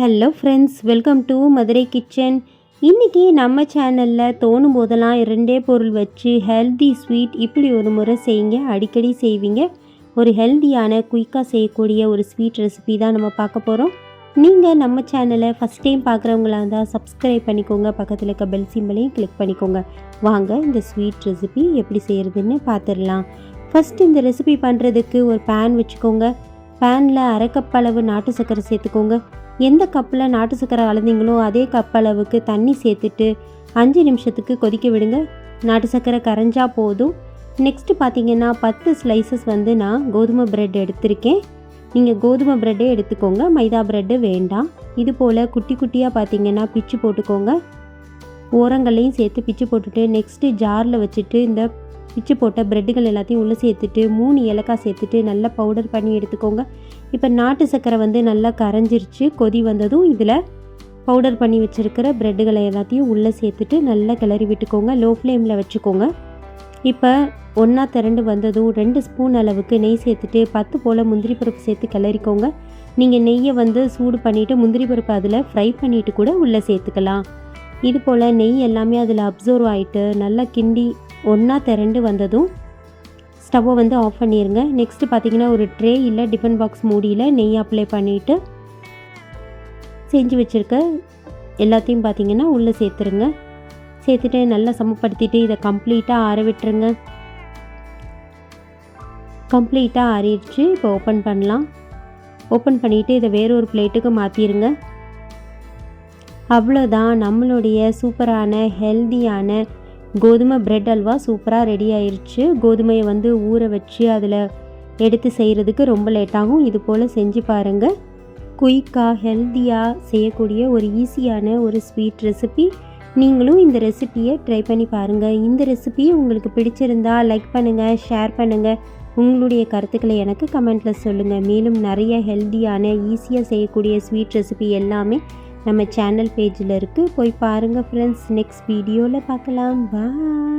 Hello friends welcome to Madurai kitchen இன்றைக்கி நம்ம சேனலில் தோணும் போதெல்லாம் இரண்டே பொருள் வச்சு ஹெல்தி ஸ்வீட் இப்படி ஒரு முறை செய்யுங்க. அடிக்கடி செய்வீங்க. ஒரு ஹெல்தியான குயிக்காக செய்யக்கூடிய ஒரு ஸ்வீட் ரெசிபி தான் நம்ம பார்க்க போகிறோம் நீங்கள் நம்ம சேனலை ஃபஸ்ட் டைம் பார்க்குறவங்களா இருந்தால் சப்ஸ்கிரைப் பண்ணிக்கோங்க. பக்கத்தில் இருக்க பெல் சிம்பிளையும் கிளிக் பண்ணிக்கோங்க. வாங்க இந்த ஸ்வீட் ரெசிபி எப்படி செய்கிறதுன்னு பார்த்துடலாம். ஃபஸ்ட் இந்த ரெசிபி பண்ணுறதுக்கு ஒரு பேன் வச்சுக்கோங்க. பேனில் அரை கப் அளவு நாட்டு சர்க்கரை சேர்த்துக்கோங்க. எந்த கப்பில் நாட்டு சக்கரை கலந்தீங்களோ அதே கப் அளவுக்கு தண்ணி சேர்த்துட்டு அஞ்சு நிமிஷத்துக்கு கொதிக்க விடுங்க. நாட்டு சக்கரை கரைஞ்சா போதும். நெக்ஸ்ட்டு பார்த்தீங்கன்னா பத்து ஸ்லைசஸ் வந்து நான் கோதுமை ப்ரெட் எடுத்திருக்கேன். நீங்கள் கோதுமை ப்ரெட்டே எடுத்துக்கோங்க. மைதா ப்ரெட்டு வேண்டாம். இது போல் குட்டி குட்டியாக பார்த்தீங்கன்னா பிச்சு போட்டுக்கோங்க. ஓரங்களையும் சேர்த்து பிச்சு போட்டுட்டு நெக்ஸ்ட்டு ஜாரில் வச்சுட்டு இந்த பிச்சு போட்ட ப்ரெட்டுகள் எல்லாத்தையும் உள்ளே சேர்த்துட்டு மூணு ஏலக்காய் சேர்த்துட்டு நல்லா பவுடர் பண்ணி எடுத்துக்கோங்க. இப்போ நாட்டு சர்க்கரை வந்து நல்லா கரைஞ்சிருச்சு. கொதி வந்ததும் இதில் பவுடர் பண்ணி வச்சுருக்கிற ப்ரெட்டுகளை எல்லாத்தையும் உள்ளே சேர்த்துட்டு நல்லா கிளறி விட்டுக்கோங்க. லோ ஃப்ளேமில் வச்சுக்கோங்க. இப்போ ஒன்றா திரண்டு வந்ததும் ரெண்டு ஸ்பூன் அளவுக்கு நெய் சேர்த்துட்டு பத்து போல் முந்திரி பருப்பு சேர்த்து கிளறிக்கோங்க. நீங்கள் நெய்யை வந்து சூடு பண்ணிவிட்டு முந்திரி பருப்பு அதில் ஃப்ரை பண்ணிவிட்டு கூட உள்ளே சேர்த்துக்கலாம். இது போல் நெய் எல்லாமே அதில் அப்சர்வ் ஆகிட்டு நல்லா கிண்டி ஒன்றா திரண்டு வந்ததும் ஸ்டவ்வை வந்து ஆஃப் பண்ணிடுங்க நெக்ஸ்ட்டு பார்த்தீங்கன்னா ஒரு ட்ரே இல்லை டிஃபன் பாக்ஸ் மூடியில் நெய் அப்ளை பண்ணிவிட்டு செஞ்சு வச்சுருக்க எல்லாத்தையும் பார்த்தீங்கன்னா உள்ளே சேர்த்துருங்க. சேர்த்துட்டு நல்லா சமப்படுத்திட்டு இதை கம்ப்ளீட்டாக ஆற விட்டுருங்க. கம்ப்ளீட்டாக ஆறிடுச்சு. இப்போ ஓப்பன் பண்ணலாம். ஓப்பன் பண்ணிவிட்டு இதை வேறு ஒரு பிளேட்டுக்கு மாற்றிடுங்க அவ்வளோதான் நம்மளுடைய சூப்பரான ஹெல்தியான கோதுமை பிரெட் அல்வா சூப்பராக ரெடி ஆயிடுச்சு கோதுமையை வந்து ஊற வச்சு அதில் எடுத்து செய்கிறதுக்கு ரொம்ப லேட்டாகும் இது போல் செஞ்சு பாருங்கள் குயிக்காக ஹெல்த்தியாக செய்யக்கூடிய ஒரு ஈஸியான ஒரு ஸ்வீட் ரெசிபி நீங்களும் இந்த ரெசிப்பியை ட்ரை பண்ணி பாருங்கள் இந்த ரெசிபி உங்களுக்கு பிடிச்சிருந்தா லைக் பண்ணுங்கள் ஷேர் பண்ணுங்கள் உங்களுடைய கருத்துக்களை எனக்கு கமெண்ட்டில் சொல்லுங்கள் மேலும் நிறைய ஹெல்த்தியான ஈஸியாக செய்யக்கூடிய ஸ்வீட் ரெசிபி எல்லாமே நம்ம சேனல் பேஜில் இருக்குது போய் பாருங்கள் ஃப்ரெண்ட்ஸ் நெக்ஸ்ட் வீடியோவில் பார்க்கலாம். பாய்